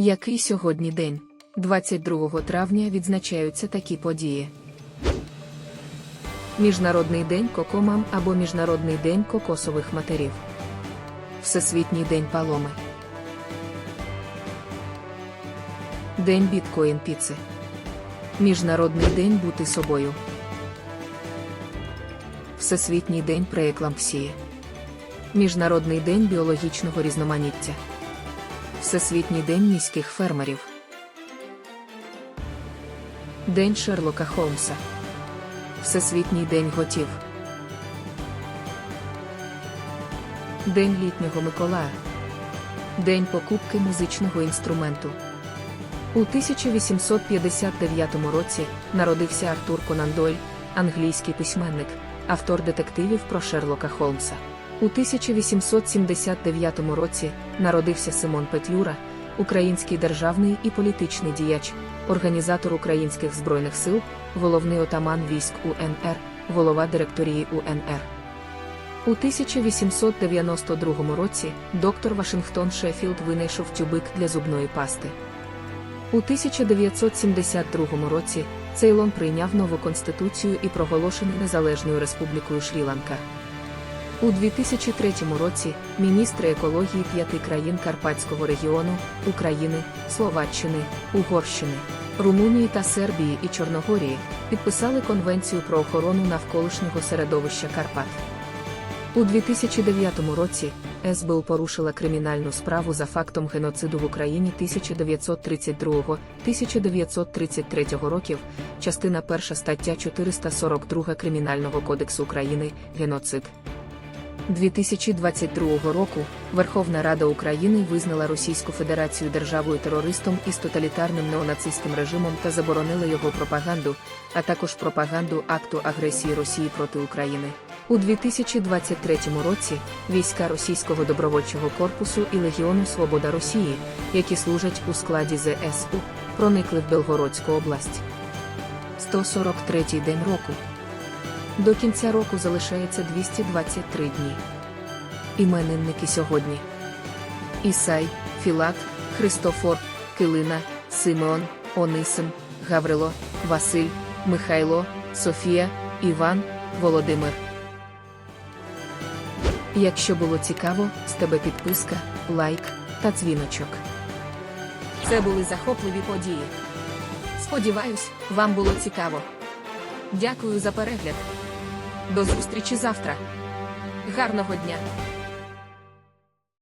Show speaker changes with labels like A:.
A: Який сьогодні день? 22 травня відзначаються такі події. Міжнародний день кокомам або Міжнародний день кокосових матерів. Всесвітній день паломи. День біткоін піци. Міжнародний день бути собою. Всесвітній день прееклампсії. Міжнародний день біологічного різноманіття. Всесвітній день міських фермерів. День Шерлока Холмса. Всесвітній день готів. День літнього Миколая. День покупки музичного інструменту. У 1859 році народився Артур Конан Дойль, англійський письменник, автор детективів про Шерлока Холмса. У 1879 році народився Симон Петлюра, український державний і політичний діяч, організатор українських збройних сил, головний отаман військ УНР, голова директорії УНР. У 1892 році доктор Вашингтон Шеффілд винайшов тюбик для зубної пасти. У 1972 році Цейлон прийняв нову конституцію і проголошений незалежною республікою Шрі-Ланка. У 2003 році міністри екології п'яти країн Карпатського регіону України, Словаччини, Угорщини, Румунії та Сербії і Чорногорії підписали Конвенцію про охорону навколишнього середовища Карпат. У 2009 році СБУ порушила кримінальну справу за фактом геноциду в Україні 1932-1933 років, частина 1 стаття 442 Кримінального кодексу України геноцид. 2022 року Верховна Рада України визнала Російську Федерацію державою терористом із тоталітарним неонацистським режимом та заборонила його пропаганду, а також пропаганду акту агресії Росії проти України. У 2023 році війська Російського добровольчого корпусу і Легіону Свобода Росії, які служать у складі ЗСУ, проникли в Белгородську область. 143-й день року. До кінця року залишається 223 дні. Іменинники сьогодні: Ісай, Філат, Христофор, Килина, Симеон, Онисим, Гаврило, Василь, Михайло, Софія, Іван, Володимир. Якщо було цікаво, з тебе підписка, лайк та дзвіночок. Це були захопливі події. Сподіваюсь, вам було цікаво. Дякую за перегляд. До зустрічі завтра. Гарного дня!